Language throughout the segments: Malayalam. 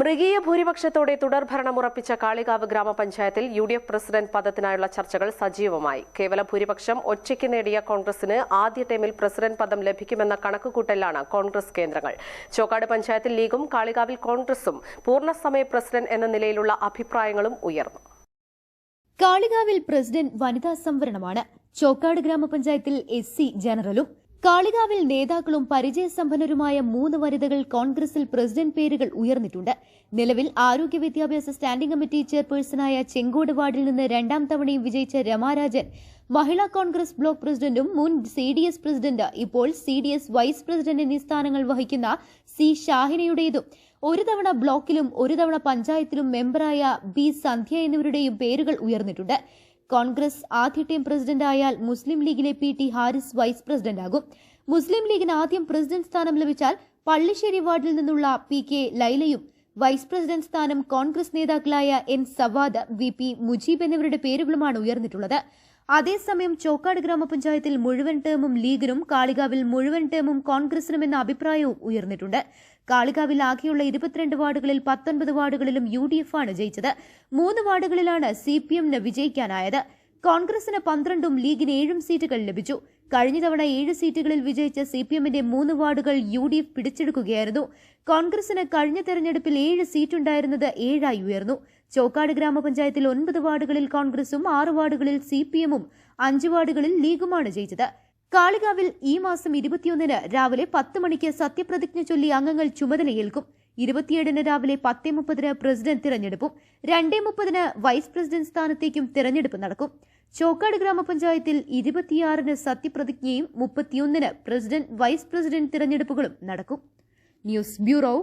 മൃഗീയ ഭൂരിപക്ഷത്തോടെ തുടർഭരണം ഉറപ്പിച്ച കാളികാവ് ഗ്രാമപഞ്ചായത്തിൽ യു ഡി എഫ് പ്രസിഡന്റ് പദത്തിനായുള്ള ചർച്ചകൾ സജീവമായി. കേവല ഭൂരിപക്ഷം ഒറ്റയ്ക്ക് നേടിയ കോൺഗ്രസിന് ആദ്യ ടൈമിൽ പ്രസിഡന്റ് പദം ലഭിക്കുമെന്ന കണക്കുകൂട്ടലിലാണ് കോൺഗ്രസ് കേന്ദ്രങ്ങൾ. ചോക്കാട് പഞ്ചായത്തിൽ ലീഗും കാളികാവിൽ കോൺഗ്രസും പൂർണസമയ പ്രസിഡന്റ് എന്ന നിലയിലുള്ള അഭിപ്രായങ്ങളും ഉയർന്നു. കാളികാവിൽ പ്രസിഡന്റ് വനിതാ സംവരണമാണ്. ചോക്കാട് ഗ്രാമപഞ്ചായത്തിൽ എസ് സി ജനറലും കാളികാവിൽ നേതാക്കളും പരിചയസമ്പന്നരുമായ മൂന്ന് വനിതകൾ കോൺഗ്രസിൽ പ്രസിഡന്റ് പേരുകൾ ഉയർന്നിട്ടുണ്ട്. നിലവിൽ ആരോഗ്യ വിദ്യാഭ്യാസ സ്റ്റാൻഡിംഗ് കമ്മിറ്റി ചെയർപേഴ്സണായ ചെങ്കോട് വാർഡിൽ നിന്ന് രണ്ടാം തവണയും വിജയിച്ച രമാരാജൻ മഹിളാ കോൺഗ്രസ് ബ്ലോക്ക് പ്രസിഡന്റും മുൻ സി ഡി എസ് പ്രസിഡന്റ് ഇപ്പോൾ C D S vice president എന്നീ സ്ഥാനങ്ങൾ വഹിക്കുന്ന സി ഷാഹിനയുടേതും ഒരു തവണ ബ്ലോക്കിലും ഒരു തവണ പഞ്ചായത്തിലും മെമ്പറായ ബി സന്ധ്യ എന്നിവരുടെയും പേരുകൾ ഉയർന്നിട്ടുണ്ട്. കോൺഗ്രസ് ആദ്യ ടീം പ്രസിഡന്റായാൽ മുസ്ലിം ലീഗിലെ പി ടി ഹാരിസ് വൈസ് പ്രസിഡന്റാകും. മുസ്ലിം ലീഗിന് ആദ്യം പ്രസിഡന്റ് സ്ഥാനം ലഭിച്ചാൽ പള്ളിശ്ശേരി വാർഡിൽ നിന്നുള്ള പി കെ ലൈലയും വൈസ് പ്രസിഡന്റ് സ്ഥാനം കോൺഗ്രസ് നേതാക്കളായ N Savad V P Mujeeb എന്നിവരുടെ പേരുകളുമാണ് ഉയർന്നിട്ടുള്ളത്. അതേസമയം ചോക്കാട് ഗ്രാമപഞ്ചായത്തിൽ മുഴുവൻ ടേമും ലീഗിനും കാളികാവിൽ മുഴുവൻ ടേമും കോൺഗ്രസിനും എന്ന അഭിപ്രായവും ഉയർന്നിട്ടുണ്ട്. കാളികാവിൽ ആകെയുള്ള ഇരുപത്തിരണ്ട് വാർഡുകളിൽ പത്തൊൻപത് വാർഡുകളിലും യു ഡി എഫ് ആണ് ജയിച്ചത്. മൂന്ന് വാർഡുകളിലാണ് സി പി എമ്മിന് വിജയിക്കാനായത്. കോൺഗ്രസിന് പന്ത്രണ്ടും ലീഗിന് ഏഴും സീറ്റുകൾ ലഭിച്ചു. കഴിഞ്ഞ തവണ ഏഴ് സീറ്റുകളിൽ വിജയിച്ച സി പി എമ്മിന്റെ മൂന്ന് വാർഡുകൾ യു ഡി എഫ് പിടിച്ചെടുക്കുകയായിരുന്നു. കോൺഗ്രസിന് കഴിഞ്ഞ തെരഞ്ഞെടുപ്പിൽ ഏഴ് സീറ്റുണ്ടായിരുന്നത് ഏഴായി ഉയർന്നു. ചോക്കാട് ഗ്രാമപഞ്ചായത്തിൽ ഒൻപത് വാർഡുകളിൽ കോൺഗ്രസും ആറ് വാർഡുകളിൽ സി പി എമ്മും അഞ്ച് വാർഡുകളിൽ ലീഗുമാണ് ജയിച്ചത്. കാളികാവിൽ ഈ മാസം ഇരുപത്തിയൊന്നിന് രാവിലെ പത്ത് മണിക്ക് സത്യപ്രതിജ്ഞ ചൊല്ലി അംഗങ്ങൾ ചുമതലയേൽക്കും ഇരുപത്തിയേഴിന് രാവിലെ പത്തേ മുപ്പതിന് പ്രസിഡന്റ് തിരഞ്ഞെടുപ്പും രണ്ടേ മുപ്പതിന് വൈസ് പ്രസിഡന്റ് സ്ഥാനത്തേക്കും തിരഞ്ഞെടുപ്പ് നടക്കും. ചോക്കാട് ഗ്രാമപഞ്ചായത്തിൽ ഇരുപത്തിയാറിന് സത്യപ്രതിജ്ഞയും മുപ്പത്തിയൊന്നിന് പ്രസിഡന്റ് വൈസ് പ്രസിഡന്റ് തിരഞ്ഞെടുപ്പുകളും നടക്കും. News bureau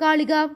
Kalikavu.